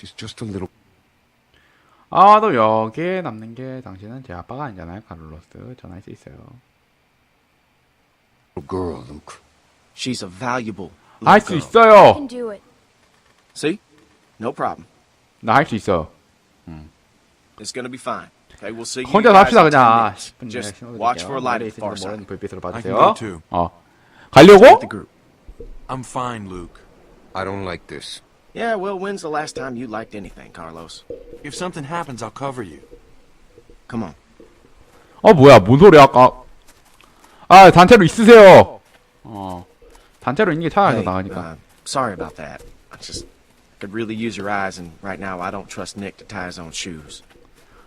She's just a little. 아마도 여기에 남는 게 당신은 제 아빠가 아니잖아요, 카를로스. 전할 수 있어요. girl, Luke. She's a valuable. 할 수 little girl. 있어요. can do it. See? No problem. 나 할 수 있어. It's gonna be fine. Okay, we'll see you 혼자 guys 합시다 in 10 그냥. minutes. 10분 Just 내에 watch for a light 머리에 at the far 있으니까 모르는 side. 불빛으로 I can 봐주세요. go too. 어. 가려고? With the group. I'm fine, Luke. I don't like this. Yeah, well, when's the last time you liked anything, Carlos? If something happens, I'll cover you. Come on. 어 뭐야 뭔 소리야 아까 아 단체로 있으세요 어 단체로 있는 게 차라리 Hey, 더 나으니까 uh, sorry about that. I just could really use your eyes, and right now I don't trust Nick to tie his own shoes.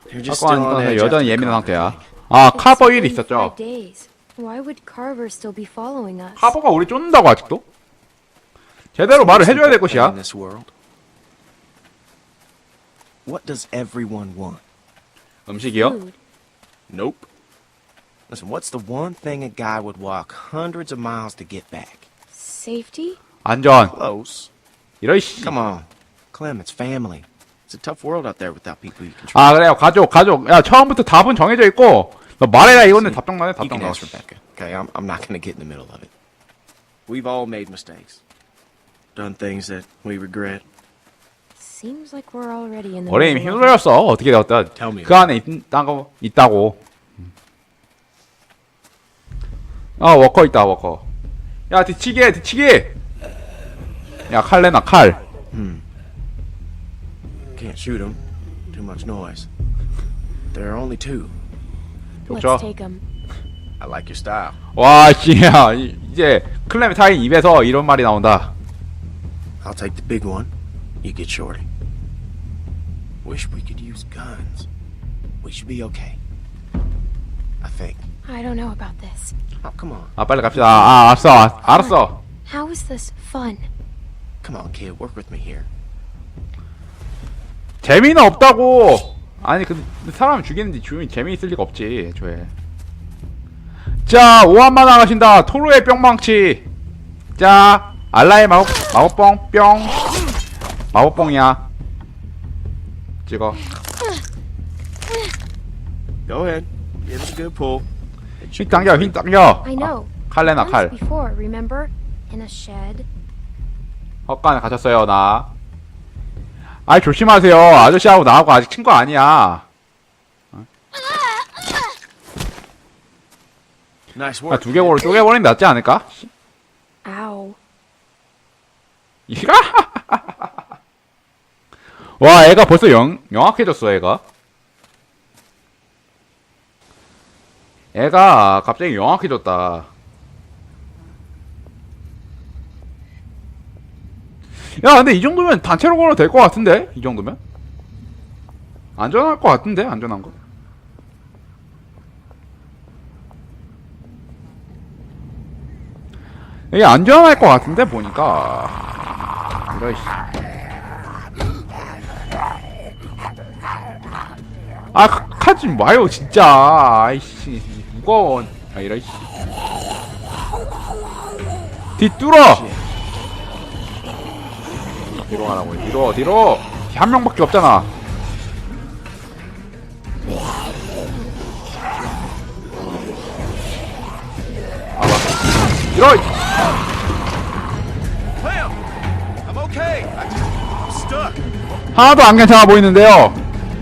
They're just 아까 still on 하니까 edge 여전히 after the 예민한 Carver 상태야 thing. 아 It's 카버 1이 been 있었죠 five days. Why would Carver still be following us? 카버가 우리 쫓는다고 아직도? 제대로 말을 해줘야 될 것이야. What does everyone want? 음식이요? Nope. Listen, what's the one thing a guy would walk hundreds of miles to get back? Safety? 안전 Close. 이런 씨 Come on. Clem, it's family. It's a tough world out there without people you can trust. 아 그래요 가족 가족 야 처음부터 답은 정해져 있고 너 말해라 이거는 답정나네 You can 답정나 ask Rebecca. Okay, I'm, I'm not going to get in the middle of it. We've all made mistakes. Done things that we regret. Seems like we're already in the 어레임 middle of it. 힘들었어 어떻게 되었든 Tell me 그 안에 있다고 있다고 아 워커 있다 워커 야 뒤치기 뒤치기 야칼 내놔 칼 Can't shoot them. Too much noise. There are only two. Let's take him. I like your style. 와 씨야 이- 이제 클레멘타인 입에서 이런 말이 나온다 I'll take the big one. You get Shorty. Wish we could use guns. We should be okay. I think. I don't know about this. Oh, come on. 아 빨리 갑시다 아 알았어 아, 알았어 How is this fun? Come on, kid. Work with me here. 재미는 없다고 아니 그 사람 죽이는데 주인이 재미있을 리가 없지 애초에 자 오한마 나가신다 토르의 뿅망치 자 알라의 마법 마법봉 뿅 마법봉이야 찍어 Go ahead. Give us a good pull. 휙 당겨 휙 당겨 I know. 칼 내놔 Once 칼 before, remember? In a shed. 헛간에 갇혔어요 나 아이 조심하세요 아저씨하고 나하고 아직 친구 아니야 Nice 아, work. 두 개골 쪼개버리는 게 낫지 않을까? 이가 와 애가 벌써 영, 영악해졌어 애가. 애가 갑자기 영악해졌다. 야 근데 이 정도면 단체로 걸어도 될 것 같은데? 이 정도면? 안전할 것 같은데 안전한 거? 이게 안전할 것 같은데 보니까 이런 씨. 아 가- 가지 마요 진짜. 아이씨 무거워 아 이런 씨. 뒤뚫어! 뒤로 가라고. 뒤로 뒤로. 한 명밖에 없잖아. 아봐 이런 하나도 안 괜찮아 보이는데요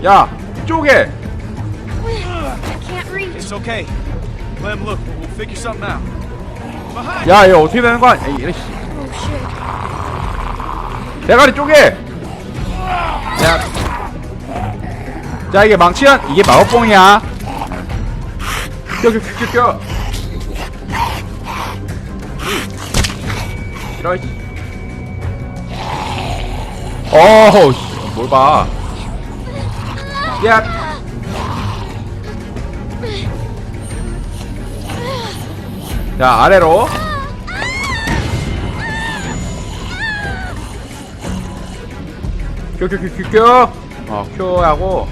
야 reach. It's okay. Clem, look, we'll figure something out. Behind 야 이거 어떻게 되는 거야 에이, 이런 씨. 대가리 쪼개 자, 자 이게 망치야 이게 마법봉이야 껴껴껴껴 이런 씨. 어우 씨, 뭘 봐. 야. 자 아래로. 큐큐큐큐큐 어 큐하고.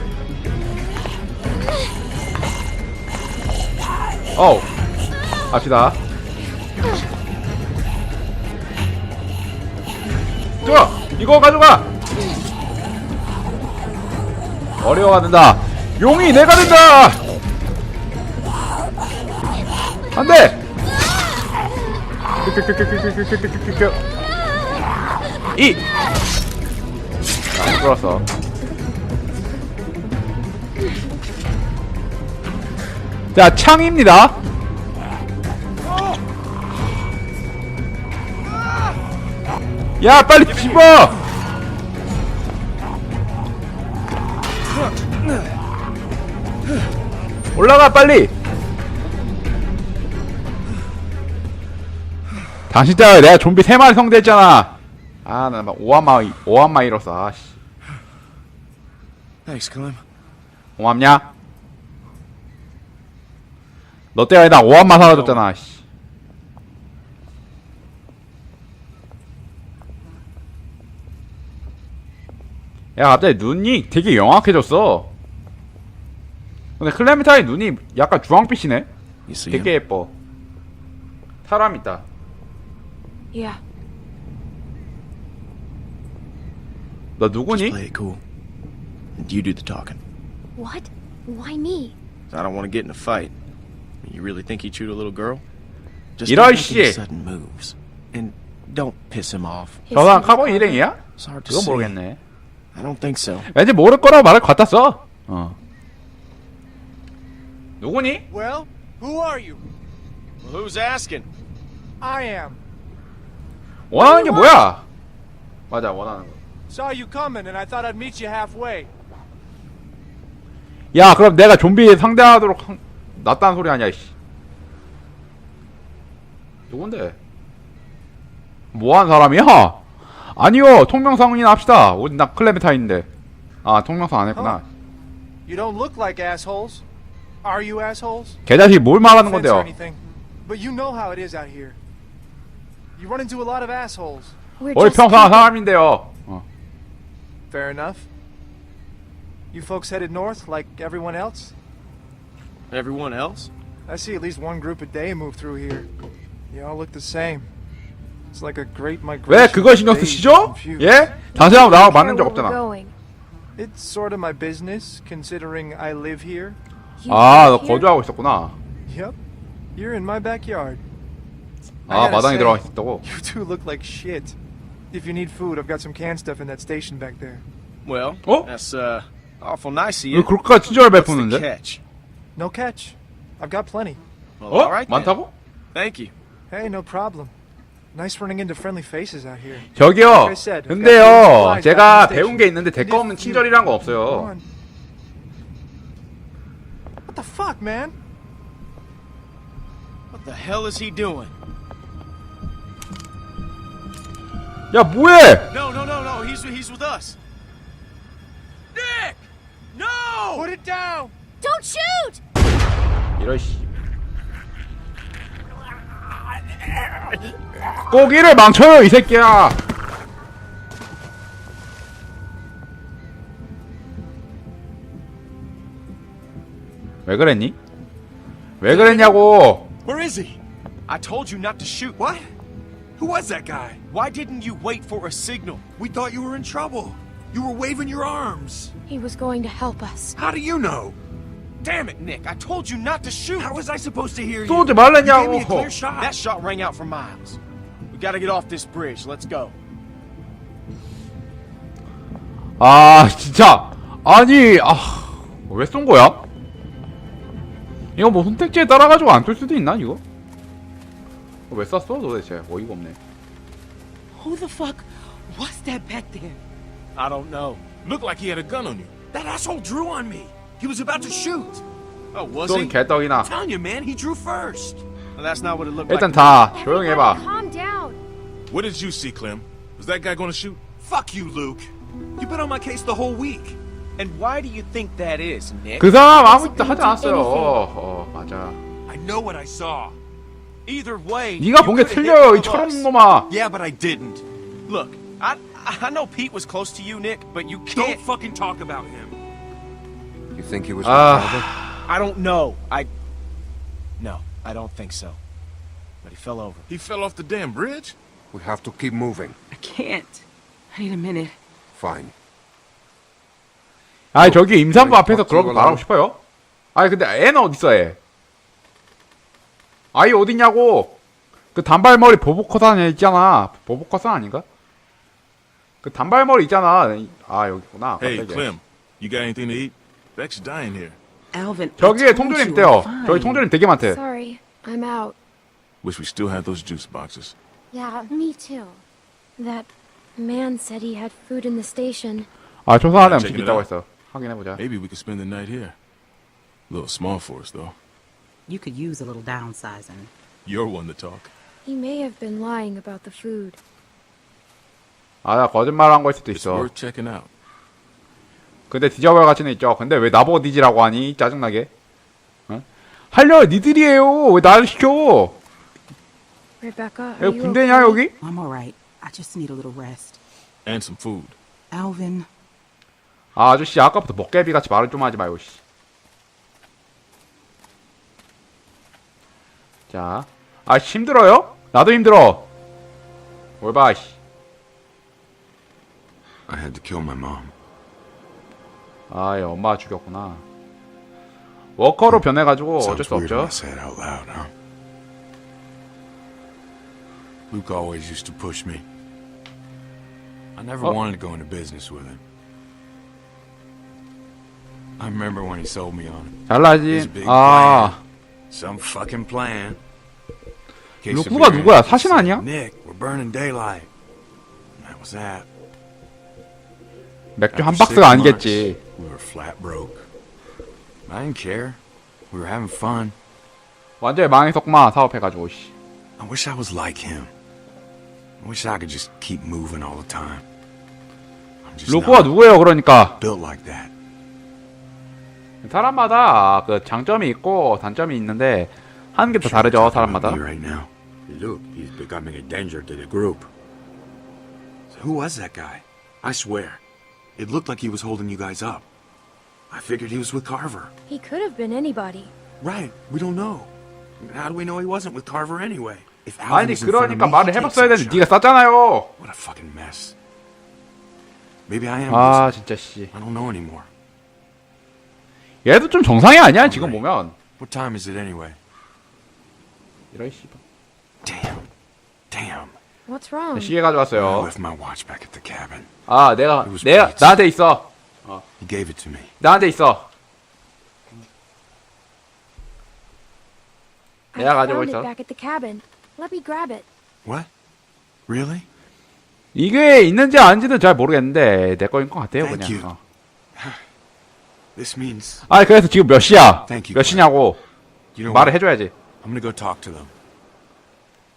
어우. 갑시다. 저 이거 가져가 어려워가 된다. 용이 내가 된다. 안돼. 이. 아, 끌었어. 자, 창입니다. 야, 빨리 집어! 올라가, 빨리! 당신 때문에 내가 좀비 3마리 성대했잖아. 아, 나막 오한마이, 오한마이로서, 아씨. Thanks, Clem. 고맙냐? 너 때문에 나 오한마 사라졌잖아, 씨. 야, 갑자기 눈이 되게 영악해졌어. 근데 클레멘타인 눈이 약간 주황빛이네? See? 되게 예뻐. 사람 있다. Yeah. 너 Just 누구니? play it cool. And you do the talking. What? Why me? I don't want to get in a fight. You really think he chewed a little girl? Just don't make any 씨. sudden moves. And don't piss him off. His name 카본? 일행이야? It's hard to 그건 say. 모르겠네. I don't think so. 왠지 모를 거라고 말을 갖다 써. 어. 누구니? Well, who are you? Well, who's asking? I am. 원하는 게 뭐야? 맞아, 원하는 거. Saw you coming, and I thought I'd meet you halfway. 야, 그럼 내가 좀비 상대하도록 한... 낫다는 소리 아니야, 씨. 누군데? 뭐한 사람이야? 아니요, 통명상이나 합시다. 우리 나 클레멘타인데. 아, 통명상 안 했구나. You don't look like assholes. Are you assholes? 개자식 뭘 말하는 Offense or 건데요? anything, but you know how it is out here. You run into a lot of assholes. We're 우리 just 평상 people. 사람인데요. 어. Fair enough. You folks headed north like everyone else? Everyone else? I see at least one group a day move through here. You all look the same. It's like a great migration. 왜 그걸 신경 of age 쓰시죠? and confused. 예? 당신하고 나하고 Care 맞는 적 where we're 없잖아. going. It's sort of my business, considering I live here. 아, 너? 거주하고 있었구나. Yep. You're in my backyard. 아, 마당에 들어가 있었다고? You two look like shit. If you need food, I've got some canned stuff in that station back there. Well, Oh? that's uh awful nice of 왜 you. 그렇게까지 친절을 What's the 베푸는데? catch? No catch. I've got plenty. Well, 어? all right then. 많다고? Thank you. Hey, no problem. Nice running into friendly faces out here. 저기요. 근데요. 제가 배운 게. 있는데 대가 if 없는 친절이란 거 Come 없어요. on. What the fuck, man? What the hell is he doing? 야, 뭐해? No, no, no, no. He's he's with us. Nick! No! Put it down! Don't shoot! 이런 씨. 고기를 망쳐요, 이 새끼야. 왜 그랬니? 왜 그랬냐고. Where is he? I told you not to shoot. What? Who was that guy? Why didn't you wait for a signal? We thought you were in trouble. You were waving your arms. He was going to help us. How do you know? Damn it, Nick! I told you not to shoot. How was I supposed to hear you? 쏘지 You gave me a 말랬냐고. clear shot. That shot rang out for miles. We gotta get off this bridge. Let's go. 아, 진짜. 아니, 아, 왜 쏜 거야? 이거 뭐 선택지에 따라가지고 안 쏠 수도 있나, 이거? 왜 쐈어, 도대체? 어이가 없네. Who the fuck was that back there? I don't know. Looked like he had a gun on you. That asshole drew on me. He was about to shoot. Oh, was he? 쏜 개떡이나. I'm telling you, man, he drew first. Well, that's not what it looked 일단 like. 다 조용히 해봐. Calm down. What did you see, Clem? Was that guy gonna shoot? Fuck you, Luke. You've been on my case the whole week. And why do you think that is, Nick? 그 사람 아무것도 하지 않았어요. 어, 어, 맞아. I know what I saw. Either way, 네가 본 게 you could've hit 틀려요, one 이 of 철없는 us. 놈아. Yeah, but I didn't. Look, I I know Pete was close to you, Nick, but you Don't can't. fucking talk about him. You think he was my 아, father? I don't know. I. No, I don't think so. But he fell over. He fell off the damn bridge? We have to keep moving. I can't. I need a minute. Fine. 아니 저기 임산부 왜 앞에서 그런 거 말하고 싶어요? 아니 근데 애는 어딨어 애? 아이 어딨냐고? 그 단발머리 보보커산 애 있잖아. 보보커산 아닌가? 그 단발머리 있잖아. 아 여기구나. Hey. Clem, you got anything to eat? Beck's dying here. Alvin, 저기에 통조림 있대요. 저기 통조림 되게 많대. Sorry, I'm out. Wish we still had those juice boxes. Yeah, me too. That man said he had food in the station. 아 조사하는 음식 있다고. 했어. 확인해보자. Maybe we could spend the night here. A little small for us, though. You could use a little downsizing. You're one to talk. He may have been lying about the food. 아나 거짓말한 걸 수도 It's 있어. worth checking out. 근데 디저벌 가치는 있죠. 근데 왜 나보고 디지라고 하니? 짜증나게. 어? 할려 니들이에요. 왜 나를 시켜? Rebecca, are 여기 you 군대냐 okay? 여기? I'm alright. I just need a little rest. And some food. Alvin, 아 아저씨 아까부터 먹개비 같이 말을 좀 하지 말고 씨. 자, 아 힘들어요? 나도 힘들어. 뭘 봐, 씨. I had to kill my mom. 아, 얘 엄마가 죽였구나. 워커로 변해가지고 어쩔 수 없죠. say it out loud, huh? Luke always used to push me. I never Oh. wanted to go into business with him. I remember when he sold me on it. 잘나지. 아, Some fucking plan. Case of 루크가 beer, 누구야? 사신 아니야? Nick, we're burning daylight. That was that. 맥주 한 After 박스가 six 아니겠지. months, We were flat broke. I didn't care. We were having fun. 완전히 망했었구만 사업해가지고 씨. I wish I was like him. I wish I could just keep moving all the time. I'm just 루크가 not 누구예요? 그러니까 built like that. 사람마다 그 장점이 있고 단점이 있는데 하는 게 다 다르죠 Talking 사람마다. about me right now. Luke, he's becoming a danger to the group. So who was that guy? I swear, it looked like he was holding you guys up. I figured he was with Carver. He could have been anybody. Right, we don't know. How do we know he wasn't with Carver anyway? If Alvin 아니 was in front of 그러니까 me, 말을 he takes 해봤어야 that 되는데 shot. 네가 쌌잖아요. What a fucking mess. Maybe I am. 아 losing. 진짜 씨. I don't know anymore. 얘도 좀 정상이 아니야 지금 보면. What time is it anyway? 이런 씨발. Damn. Damn. What's wrong? 시계 I 가져왔어요. left my watch back at the cabin. 아 내가 내가. 나한테 있어. He gave it to me. 나한테 있어. I 내가 가지고 found 있어. it back at the cabin. Let me grab it. What? Really? 이게 있는지 아닌지는 잘 모르겠는데 내 거인 것 같아요 Thank 그냥. you. 어. This means 아 그래서 지금 몇 시야? Thank you, 몇 시냐고 you know 말을 what? 해줘야지. I'm gonna go talk to them.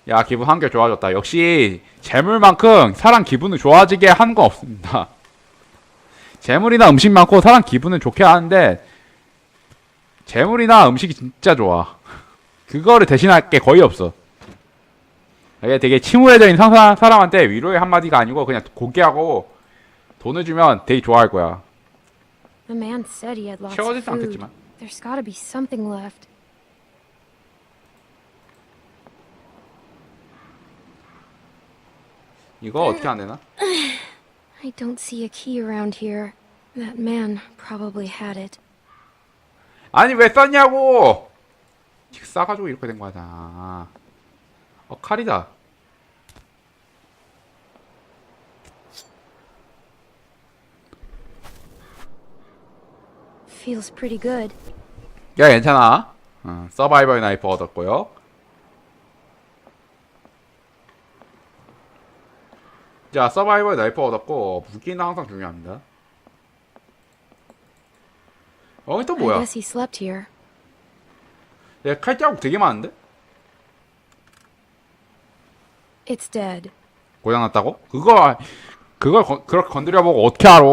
야 기분 한결 좋아졌다. 역시 재물만큼 사람 기분을 좋아지게 하는 건 없습니다. 재물이나 음식 많고 사람 기분을 좋게 하는데 재물이나 음식이 진짜 좋아. 그거를 대신할 게 거의 없어. 이게 되게 침울해져 있는 상사, 사람한테 위로의 한마디가 아니고 그냥 고기하고 돈을 주면 되게 좋아할 거야. The man said he had lots of 채워지진 food. 않겠지만. There's gotta be something left. 이거 어떻게 안 되나? I don't see a key around here. That man probably had it. 아니 왜 썼냐고! 싸가지고 이렇게 된 거잖아. 어 칼이다. Feels pretty good. 야 괜찮아. 어, 서바이벌 나이프 얻었고요. 자 서바이벌 나이프 얻었고 무기는 항상 중요합니다. 어 또 I 뭐야? guess he slept here. 얘 칼자국 되게 많은데? It's dead. 고장났다고? 그거 그걸 건, 그렇게 건드려 보고 어떻게 알아?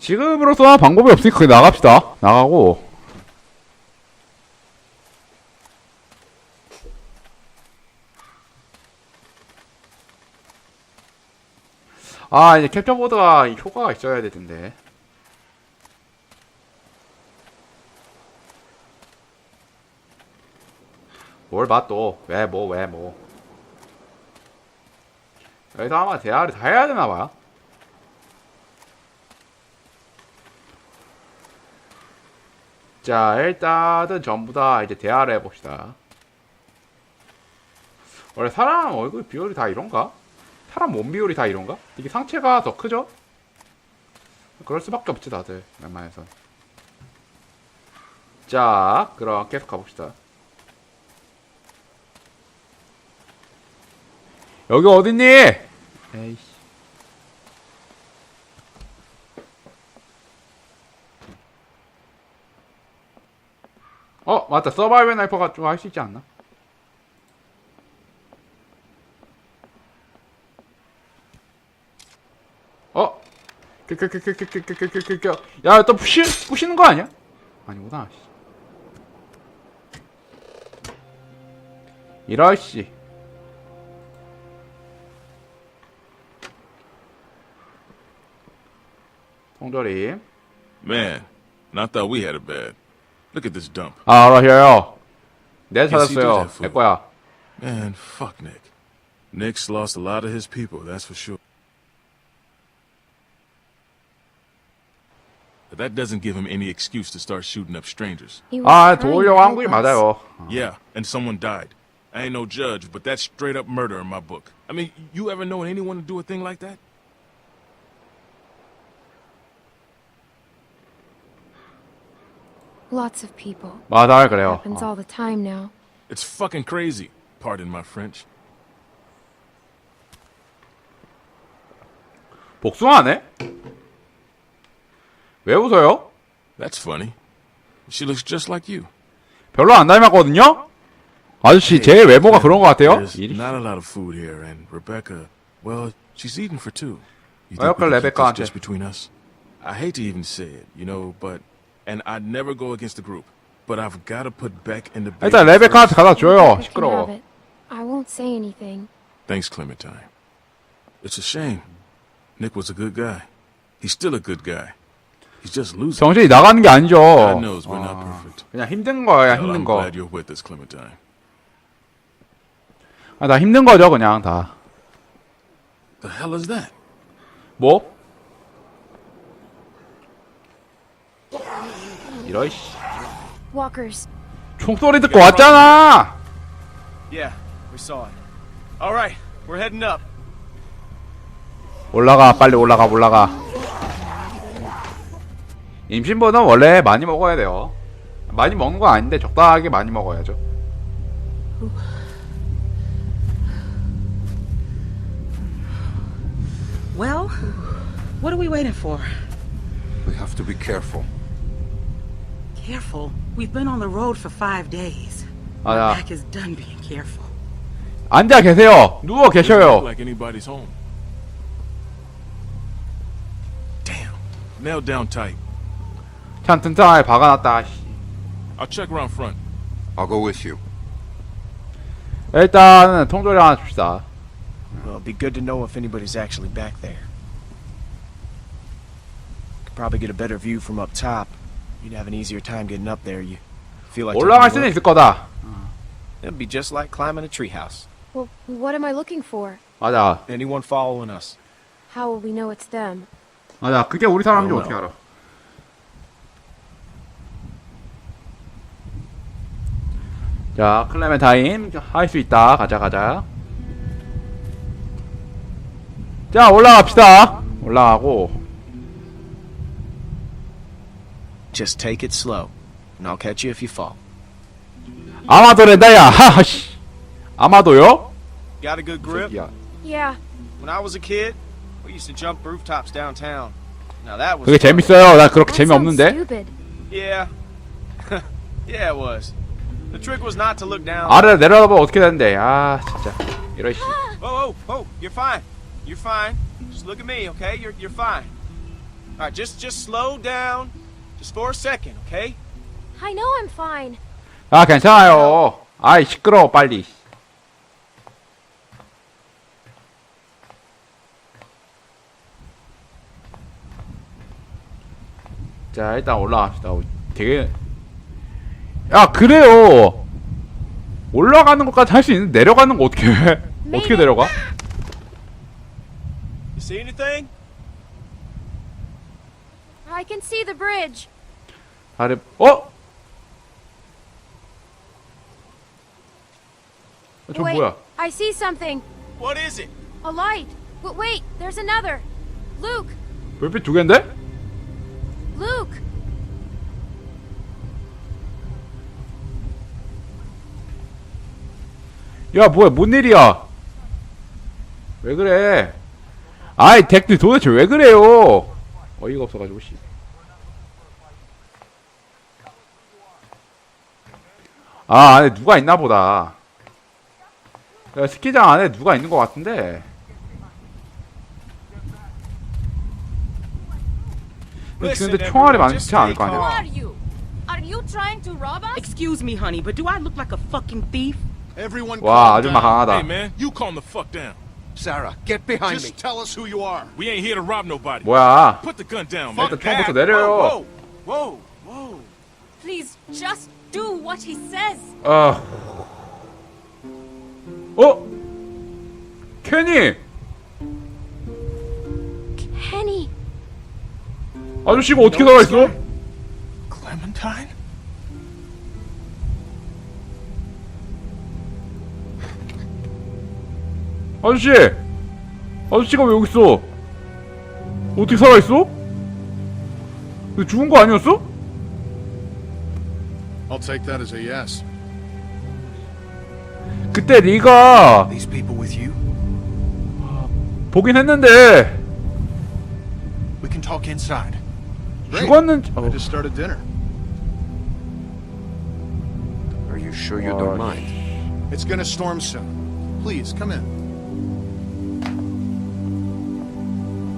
지금으로서 방법이 없으니까 그냥 나갑시다. 나가고 아 이제 캡처보드가 이 효과가 있어야 될 텐데. 뭘 봐 또? 왜 뭐 왜 뭐? 여기서 아마 대화를 다 해야 되나 봐요. 자, 일단은 전부 다 이제 대화를 해봅시다. 원래 사람 얼굴 비율이 다 이런가? 사람 몸 비율이 다 이런가? 이게 상체가 더 크죠? 그럴 수밖에 없지 다들 웬만해선. 자, 그럼 계속 가봅시다. 여기 어딨니? 에이씨. 어, 맞다. 서바이벌 나이퍼가 좀 할 수 있지 않나? 어? 끄끄끄끄끄끄끄끄끄끄 야, 또 부시, 부시는 거 아니야? 아니구나. 씨. 이러씨. 통조림. Man, and I thought we had it bad. Look at this dump. Oh, right here. Oh. That's how sell. That wow. Man, fuck Nick. Nick's lost a lot of his people, that's for sure. But that doesn't give him any excuse to start shooting up strangers. Ah, Yeah, and someone died. I ain't no judge, but that's straight up murder in my book. I mean, you ever known anyone to do a thing like that? Lots of people. 맞아, 그래요. Happens 어. all the time now. It's fucking crazy. Pardon my French. 복숭아네? 왜 웃어요? That's funny. She looks just like you. 별로 안 닮았거든요? 아저씨, 제 외모가 그런 것 같아요? There's 이- not a lot of food here, and Rebecca, well, she's eating for two. You Well, think we can keep Rebecca, this just between us? I hate to even say it, you know, but and I'd never go against the group, but I've got to put Beck in the. 일단 baby 레베카한테 first. 갖다 줘요. You can have 시끄러워. it. I won't say anything. Thanks, Clementine. It's a shame. Nick was a good guy. He's still a good guy. He's just losing. 정신이 나가는 게 아니죠. God knows we're not 아, perfect. 그냥 힘든 거야, Hell, 힘든 I'm 거. glad you're with us, Clementine. 아, 나 힘든 거죠, 그냥 다. The hell is that? 뭐? 이러이씨. Walkers. 총소리 듣고 왔잖아! Yeah, we saw it. All right, we're heading up. 올라가, 빨리 올라가, 올라가. 임신부는 원래 많이 먹어야 돼요. 많이 먹는 건 아닌데 적당하게 많이 먹어야죠. Well, what are we waiting for? We have to be careful. Careful. We've been on the road for five days. 아, My 야. back is done being careful. 앉아 계세요. 누워 Doesn't look 계셔요. like anybody's home. Damn. Nailed down tight. 참 튼튼하게 박아놨다. 씨. I'll check around front. I'll go with you. 일단은 통조리 하나 줍시다. Well, it'd be good to know if anybody's actually back there. Could probably get a better view from up top. You'd have an easier time getting up there. You feel like 올라갈 taking 수는 a look? 있을 거다. It'd be just like climbing a treehouse. Well, what am I looking for? 맞아. Anyone following us? How will we know it's them? 맞아. 그게 우리 사람인지 어머. 어떻게 알아? 자, 클레멘타인 할 수 있다. 가자, 가자. 자, 올라갑시다. 올라가고. Just take it slow, and I'll catch you if you fall. 아마도랜다야. 하씨. 아마도요? Got a good grip? 야, Yeah, When I was a kid, we used to jump rooftops downtown. Now that was 그게 fun. 재밌어요. 나 그렇게 that sounds 재미없는데. stupid. Yeah. yeah, it was. The trick was not to look down. 아래 내려다보면 어떻게 되는데. 아, 진짜. 이러시. Whoa, whoa, whoa! You're fine. You're fine. Just look at me, okay? You're you're fine. All right, just just slow down, Just for a second, okay? I know I'm fine. 아, 괜찮아요. 아이, 시끄러워, 빨리. 자, 일단 올라갑시다. 어, 되게. 야, 그래요. 올라가는 것까지 할 수 있는데, 내려가는 거 어떻게 해? 어떻게 내려가? See anything? I can see the bridge. 아래 어? 저 Wait, 뭐야? I see something. What is it? A light. But wait, there's another. Luke, 별빛 두 개인데? Luke. 야 뭐야 뭔 일이야? 왜 그래? 아이 덱들 도대체 왜 그래요? 어이가 없어가지고 씨. 아 안에 누가 있나 보다. 야, 스키장 안에 누가 있는 것 같은데. 근데 총알이 just 많지 않을 거 아니야? Excuse me, honey, but do I look like a fucking thief? Everyone 와 아줌마. 강하다. Hey, man, you calm the fuck down. Sarah, get behind Just me. tell us who you are. We ain't here to rob nobody. 뭐야? Put the gun down, man. 일단 처음부터 내려요. Whoa, whoa, whoa. Please, just do what he says. 아. 어? 케니! Kenny. 아저씨가 어떻게 살아있어? Clementine? 아저씨! 아저씨가 왜 여기 있어? 어떻게 살아있어? 너 죽은 거 아니었어? I'll take that as a yes. 그때 네가 These people with you? 보긴 했는데 We can talk inside. 죽었는지 어, I just started dinner. Are you sure you 아, don't mind? It's gonna storm soon. Please, come in.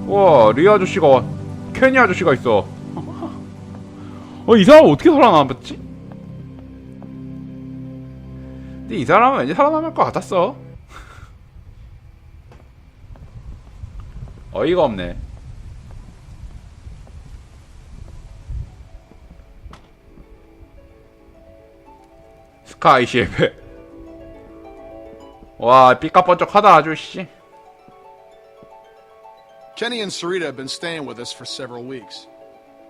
와 리아 아저씨가 와 케니 아저씨가 있어 어 이 사람 어떻게 살아남았지? 근데 이 사람은 왠지 살아남을 것 같았어 어이가 없네 스카이 셰프 와 삐까번쩍하다 아주 씨 Kenny and Sarita have been staying with us for several weeks.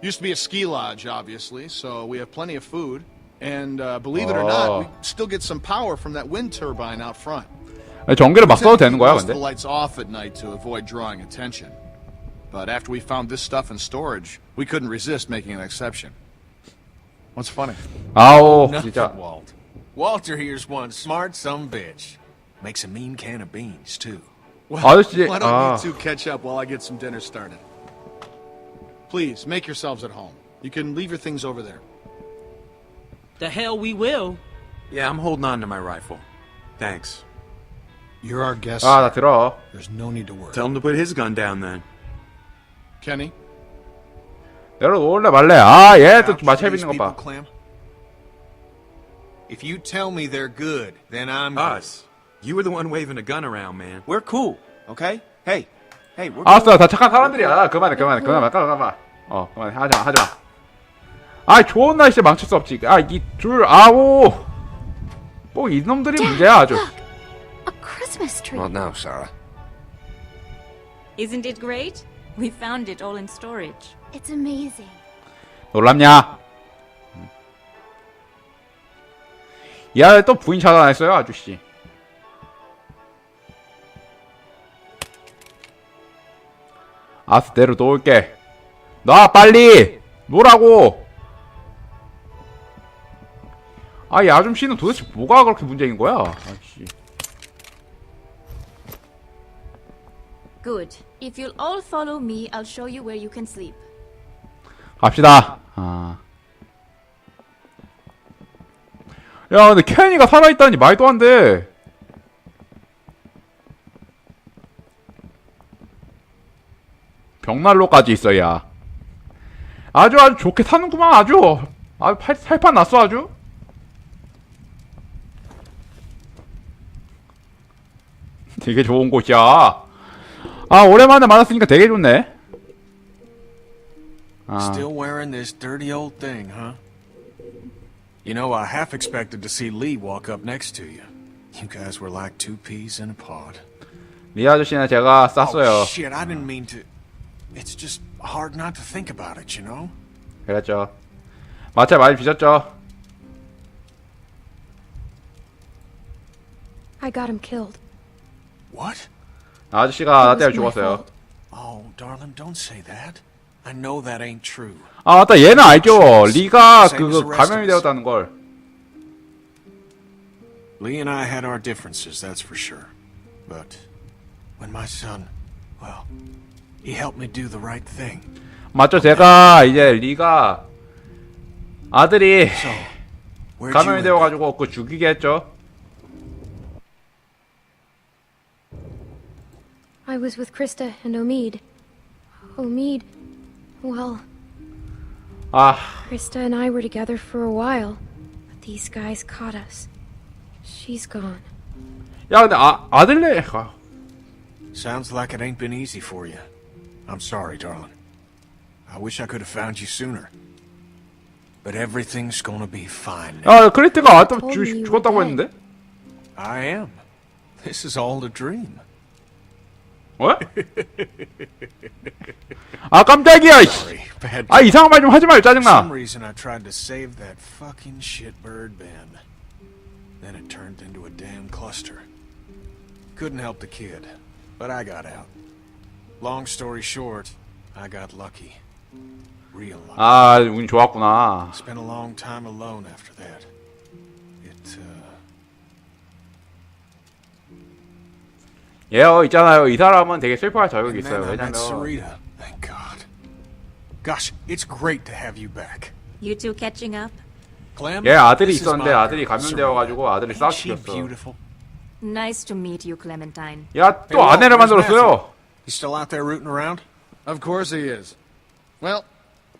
Used to be a ski lodge, obviously, so we have plenty of food. And uh, believe it or Oh. not, we still get some power from that wind turbine out front. 아니, 전기를 막 써도 되는 Typically, 거야 most of 근데? the lights off at night to avoid drawing attention. But after we found this stuff in storage, we couldn't resist making an exception. What's funny? 아우 Nothing, 진짜 Walt. Walter here's one smart some bitch. Makes a mean can of beans, too. Well, 아저씨, why don't 아. you two catch up while I get some dinner started? Please, make yourselves at home. You can leave your things over there. The hell we will. Yeah, I'm holding on to my rifle. Thanks. You're our guest. 아 나 들어 There's no need to worry. Tell him to put his gun down then. Kenny, 내려놓을래 말래 아얘또 Vouch for 마찰 these 빚는 people, 것봐 Clem? If you tell me they're good, then I'm good. Us. You were the one waving a gun around, man. We're cool, okay? Hey, hey, we're 알았어 다 착한 사람들이야 그만해 그만해 그만해 그만해 그만해 어 그만해 하지마 하지마 아 좋은 날씨에 망칠 수 없지 아이둘 아우 꼭 이놈들이 문제야 아주 A Christmas tree. Not now, Sarah. Isn't it great? We found it all in storage. It's amazing. 놀랍냐 야또 부인 찾아냈어요 아저씨 아스 내로 놓을게 놔 빨리 놓으라고 아 이 아줌씨는 도대체 뭐가 그렇게 문제인 거야? 아씨. Good. If you'll all follow me, I'll show you where you can sleep. 갑시다. 아. 야 근데 케니가 살아있다니 말도 안 돼. 벽난로까지 있어야. 아주 아주 좋게 사는구만 아주. 아주 팔, 살판 났어 아주 되게 좋은 곳이야 아 오랜만에 만났으니까 되게 좋네 아. Still wearing this dirty old thing, huh? You know, I half expected to see Lee walk up next to you. You guys were like two peas in a pod. 리 아저씨는 제가 쌌어요. Oh, shit, I didn't mean to. It's just hard not to think about it, you know? 그랬죠. 마차 많이 빚었죠. I got him killed. What? 아저씨가 나 때문에 죽었어요. Oh, darling, don't say that. I know that ain't true. 아 맞다 얘는 알죠. 리가 그거 감염이 되었다는 걸. Lee and I had our differences, that's for sure. But when my son, well, he helped me do the right thing. 맞죠. 제가 이제 리가 아들이 So, where'd you 감염이 end up? 되어가지고 그 죽이게 했죠. I was with Krista and Omid. Omid, well, 아 Krista and I were together for a while, but these guys caught us. She's gone. 야 근데 아 아들네 아, Sounds like it ain't been easy for you. I'm sorry, darling. I wish I could have found you sooner. But everything's gonna be fine now. 야 크리트가 아또 told me you 죽었다고 were 했는데? I am. This is all a dream. 어? 아 깜짝이야. 씨. Sorry, bad. 아 이상한 말 좀 하지 말 For some 짜증나. reason, I tried to save that fucking shitbird Ben. Then it turned into a damn cluster. Couldn't help the kid, but I got out. Long story short, I got lucky. Real lucky. 아 운이 좋았구나. Spent a long time alone after that. It, uh, 예요 있잖아요. 이 사람은 되게 슬퍼할 자격이 and 있어요. then I met 왜냐면 Sarita. Thank God. Gosh, it's great to have you back. You two catching up? Clem, 얘 아들이 this is 있었는데 my 아들이 girl, 감염되어가지고 아들이 Sarita. Ain't she 싹 죽였어. beautiful? Nice to meet you, Clementine. 야 또 Hey, Walt, 아내를 where's 만들었어요. You still out there rooting around? Of course he is. Well,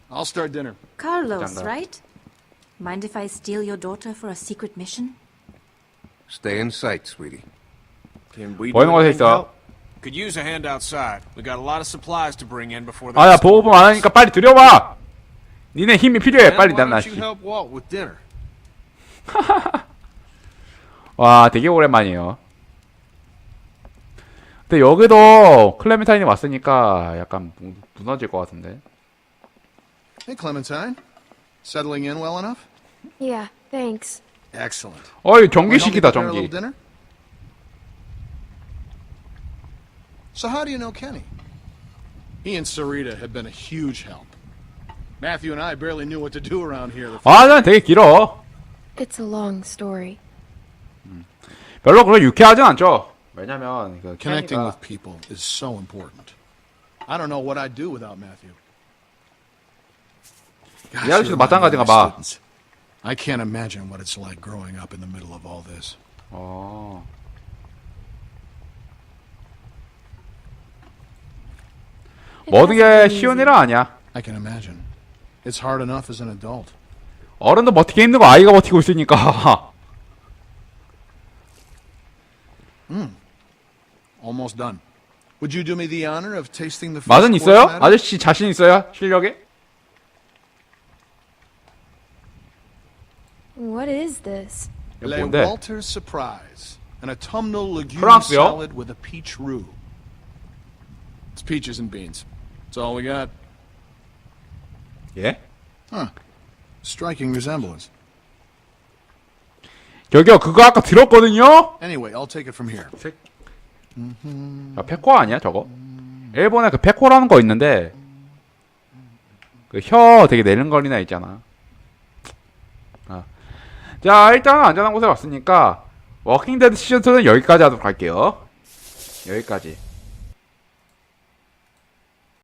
I'll start dinner. Carlos, Ganda. right? Mind if I steal your daughter for a secret mission? Stay in sight, sweetie. 보이는 곳에 있어. help? Could use a hand outside. We got a lot of supplies to bring in before 아야 that. 보호품 안 하니까 빨리 들여와. 니네 힘이 필요해. 빨리 나 with dinner? 와 되게 오랜만이에요. 근데 여기도 클레멘타인이 왔으니까 약간 무- 무너질 것 같은데. Hey, Clementine. Settling in well enough? Yeah, thanks. Excellent. 어이 전기식이다 little 전기. So how do you know Kenny? He and Sarita have been a huge help. Matthew and I barely knew what to do around here. The 아, 난 되게 길어. It's a long story. 별로 그렇게 유쾌하진 않죠. 왜냐면 그 Connecting 케니가 with people is so important. I don't know what I'd do without Matthew. Gosh, 이 아저씨도 you remind me of 마찬가지인가 my 봐. students. I can't imagine what it's like growing up in the middle of all this. 어. 모든 게 쉬운. 일은 아니야. I can imagine. It's hard enough as an adult. 어른도 버티기 힘든 거 아이가 버티고 있으니까. Almost done. Would you do me the honor of tasting the first 맛은 course 있어요? matter? 아저씨 자신 있어요? 실력에? What is this? 이거 Le 뭔데? Walter's surprise. An autumnal legume 프랑스요? salad with a peach roux. It's peaches and beans. That's all we got. 예? Striking resemblance. 저기요 그거 아까 들었거든요? Anyway, I'll take it from here. 야, 페코 아니야 저거? 일본에 그 페코라는 거 있는데 그 혀 되게 내른거리나 있잖아. 아. 자 일단 안전한 곳에 왔으니까 워킹 데드 시즌2는 여기까지 하도록 할게요. 여기까지.